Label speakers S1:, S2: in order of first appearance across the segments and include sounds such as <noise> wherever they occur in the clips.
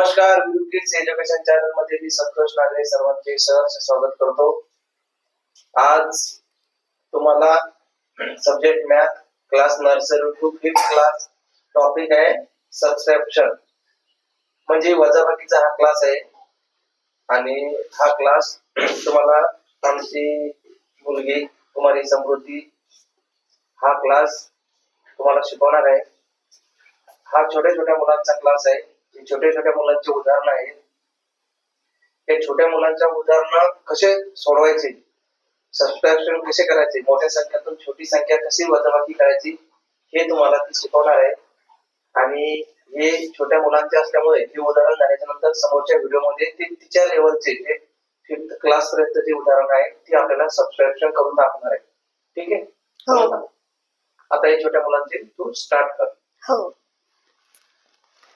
S1: नमस्कार गुरु kids education चॅनलमध्ये मी संतोष नागरे सर्वांचे सहर्ष स्वागत करतो. आज तुम्हाला subject math class nursery to fifth class topic आहे सबस्क्रिप्शन म्हणजे वजाबाकीचा हा क्लास आहे आणि हा क्लास तुम्हाला आमची मुलगी कुमारी समृद्धी हा क्लास तुम्हाला शिकवणार आहे. हा छोट्या छोट्या मुलांचा क्लास आहे. छोट्या छोट्या मुलांचे उदाहरण आहेत. हे छोट्या मुलांच्या उदाहरण कसे सोडवायचे? सबस्ट्रॅक्शन कसे करायचे? मोठ्या संख्यातून छोटी संख्या कशी वजाबाकी करायची? हे तुम्हाला ती शिकवणार आहे. आणि हे छोट्या मुलांचे असल्यामुळे हे उदाहरण झाल्याच्यानंतर समोरच्या व्हिडिओमध्ये ते तिच्या लेवलचे जे फिफ्थ क्लास पर्यंत जे उदाहरण आहे ते आपल्याला सबस्क्रिप्शन करून दाखवणार आहे. ठीक आहे?
S2: हो.
S1: आता हे छोट्या मुलांचे तू स्टार्ट कर.
S2: हो.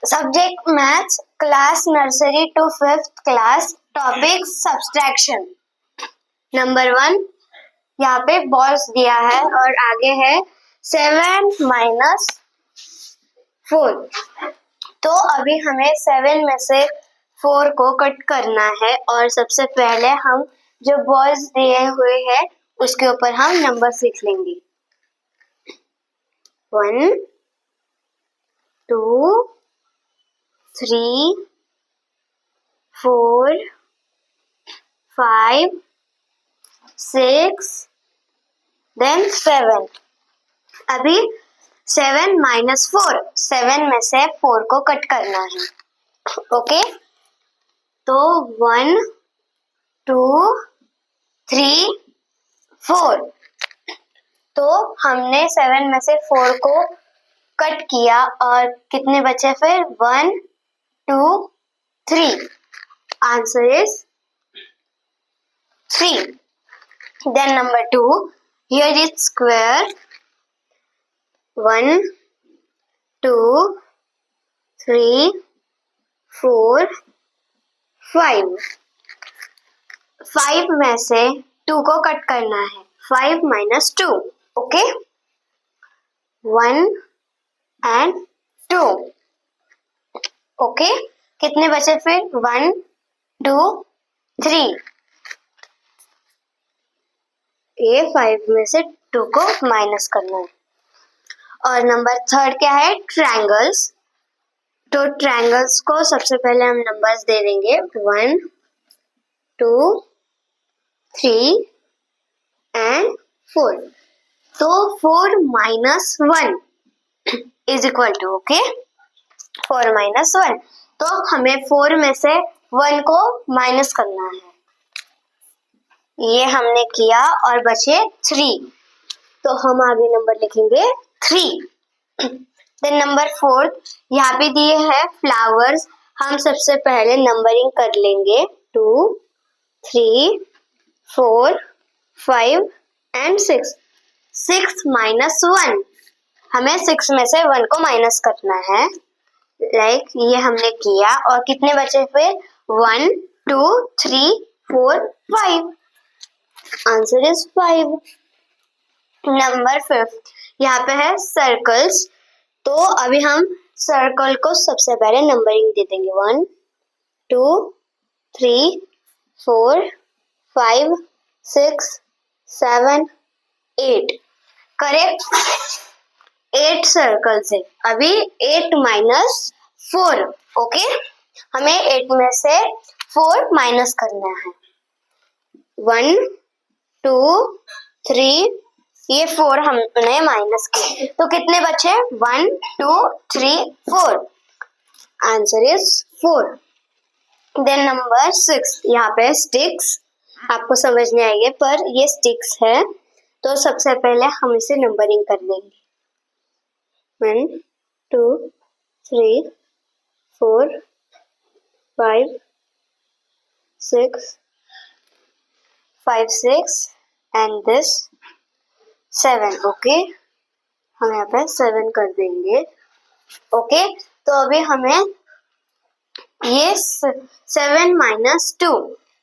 S2: Subject maths class nursery to fifth class topic subtraction number one यहाँ पे बॉल्स दिया है और आगे है सेवन माइनस फोर तो अभी हमें सेवन में से फोर को कट करना है और सबसे पहले हम जो बॉल्स दिए हुए हैं, उसके ऊपर हम नंबर लिख लेंगे। One two three, four, five, six, then seven. अभी सेवन माइनस फोर सेवन में से फोर को कट करना है। ओके तो वन टू थ्री फोर तो हमने सेवन में से फोर को कट किया और कितने बचे फिर? One two, three. Answer is three. Then number two, here is square. One, two, three, four, five. Five में से टू को कट करना है five minus two okay one and two okay? कितने बचे फिर? वन टू थ्री ये five में से टू को माइनस करना है। और नंबर थर्ड क्या है? ट्रायंगल्स तो ट्रायंगल्स को सबसे पहले हम नंबर्स दे देंगे। One two three and four तो four minus one is equal to okay four minus one. तो हमें फोर में से वन को माइनस करना है। ये हमने किया और बचे थ्री। तो हम आगे नंबर लिखेंगे थ्री। देन नंबर फोर्थ यहाँ पे दिए हैं फ्लावर्स हम सबसे पहले नंबरिंग कर लेंगे। Two three four five and six six minus one हमें सिक्स में से वन को माइनस करना है। लाइक ये हमने किया और कितने बचे फिर one two three four five answer is five number fifth यहाँ पे है सर्कल्स तो अभी हम सर्कल को सबसे पहले नंबरिंग दे देंगे. One two three four five six seven eight correct eight circles है अभी एट माइनस फोर ओके हमें एट में से फोर माइनस करना है। वन टू थ्री ये फोर हमने माइनस किए तो कितने बचे? One two three four answer is four then number six यहाँ पे स्टिक्स आपको समझ नहीं आएँगे, पर ये स्टिक्स है। तो सबसे पहले हम इसे नंबरिंग कर देंगे। One, two, three, four, five, six, five, six, and this seven. Okay, हम यहाँ पे सेवन कर देंगे ओके? तो अभी हमें ये सेवन माइनस टू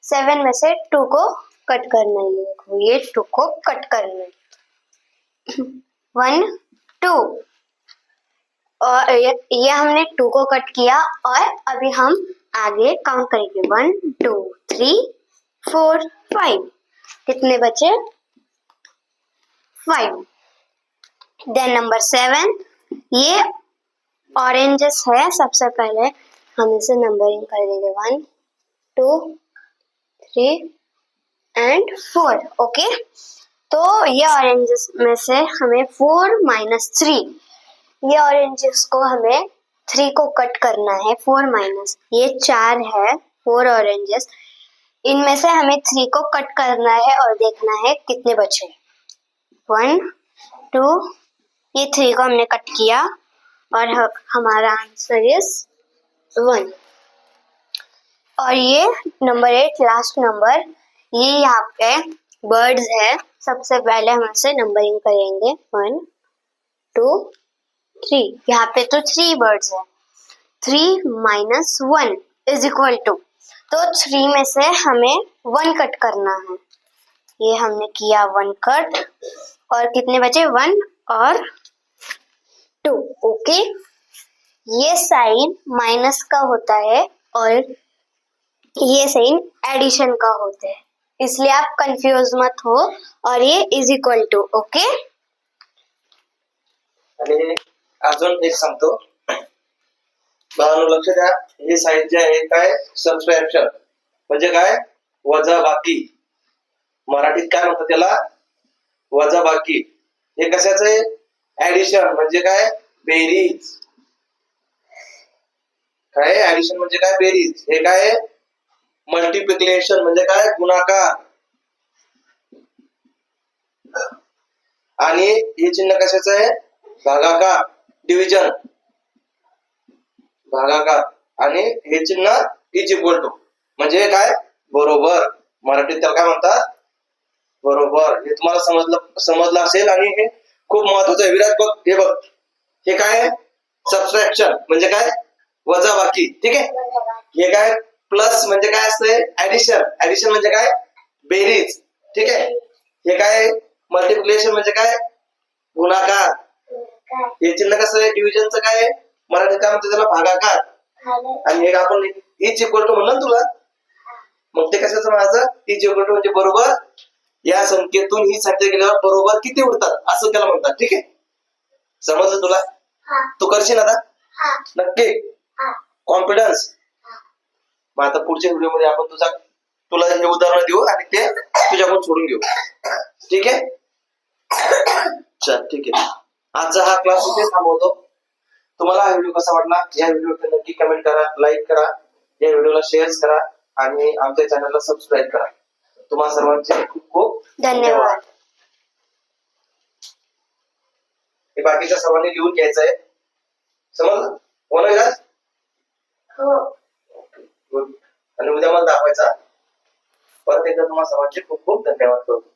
S2: सेवन में से टू को कट करना है ये टू को कट करना है <clears throat> वन टू और ये, ये हमने टू को कट किया और अभी हम आगे काउंट करेंगे. One two three four five कितने बचे? फाइव देन नंबर सेवन ये ऑरेंजेस है. सबसे पहले हम इसे नंबरिंग कर देंगे. One two three and four okay तो ये ऑरेंजेस में से हमें फोर माइनस थ्री ये ऑरेंजेस को हमें थ्री को कट करना है फोर माइनस ये चार है फोर ऑरेंजेस इनमें से हमें थ्री को कट करना है और देखना है कितने बचे वन टू ये थ्री को हमने कट किया और हमारा आंसर इज़ वन और ये नंबर एट लास्ट नंबर ये यहाँ पे बर्ड्स है। सबसे पहले हम इसे नंबरिंग करेंगे। वन टू थ्री यहाँ पे तो थ्री बर्ड्स है. Three minus one is equal to तो थ्री में से हमें वन कट करना है. ये हमने किया वन कट और कितने बचे? वन और टू ओके ये साइन माइनस का होता है और ये साइन एडिशन का होता है. इसलिए आप कंफ्यूज मत हो और ये इज़ इक्वल टू ओके
S1: अजून एक सांगतो. बाळांनो लक्ष द्या. हे साहित्य आहे काय? सबस्ट्रॅक्शन म्हणजे काय? वजा बाकी मराठीत काय म्हणतात त्याला? वजा बाकी हे कशाच आहे? ऍडिशन म्हणजे काय? बेरीज काय? ऍडिशन म्हणजे काय? बेरीज हे काय? मल्टिप्लिकेशन म्हणजे काय? गुणाकार. आणि हे चिन्ह कशाचं आहे? भागाकार. डिव्हिजन भागाकार. आणि हे चिन्ह इज इक्वल टू म्हणजे काय? बरोबर. मराठीत त्याला काय म्हणतात? बरोबर. हे तुम्हाला समजलं समजलं असेल आणि हे खूप महत्वाचं आहे. विराट बघ हे बघ. हे काय? सबस्ट्रॅक्शन म्हणजे काय? वजा बाकी ठीक आहे? हे काय? प्लस म्हणजे काय असतंय? ऍडिशन ऍडिशन म्हणजे काय? बेरीज. ठीक आहे? हे काय? मल्टिप्लिकेशन म्हणजे काय? गुणाकार. हे चिन्ह कसं आहे? डिव्हिजनचं काय आहे? मराठीत काय म्हणते त्याला? भागाकार. आणि हे आपण इच इक्वल टू म्हणलं तुला? मग ते कशाचं माझं? इक्वल टू म्हणजे बरोबर. या संख्येतून ही संख्या गेल्यावर बरोबर किती उरतात असं त्याला म्हणतात. ठीक आहे? समजलं तुला? तू करशील आता? नक्की? कॉन्फिडन्स मग आता पुढच्या व्हिडिओमध्ये आपण तुझा तुला हे उदाहरण देऊ आणि ते तुझ्याकडून सोडून घेऊ. ठीक आहे? चल ठीक आहे. आजचा हा क्लास इथे थांबवतो. तुम्हाला हा व्हिडिओ कसा वाटला? या व्हिडिओ नक्की कमेंट करा लाईक करा. या व्हिडिओला शेअर करा आणि आमच्या चॅनलला सबस्क्राईब करा. तुम्हा सर्वांचे खूप खूप
S2: धन्यवाद.
S1: हे बाकीच्या सर्वांनी लिहून घ्यायचं आहे समजलं हो. विराज Good. आणि उद्या मला दाखवायचा. परत एकदा तुम्हाला सर्वांचे खूप खूप धन्यवाद करतो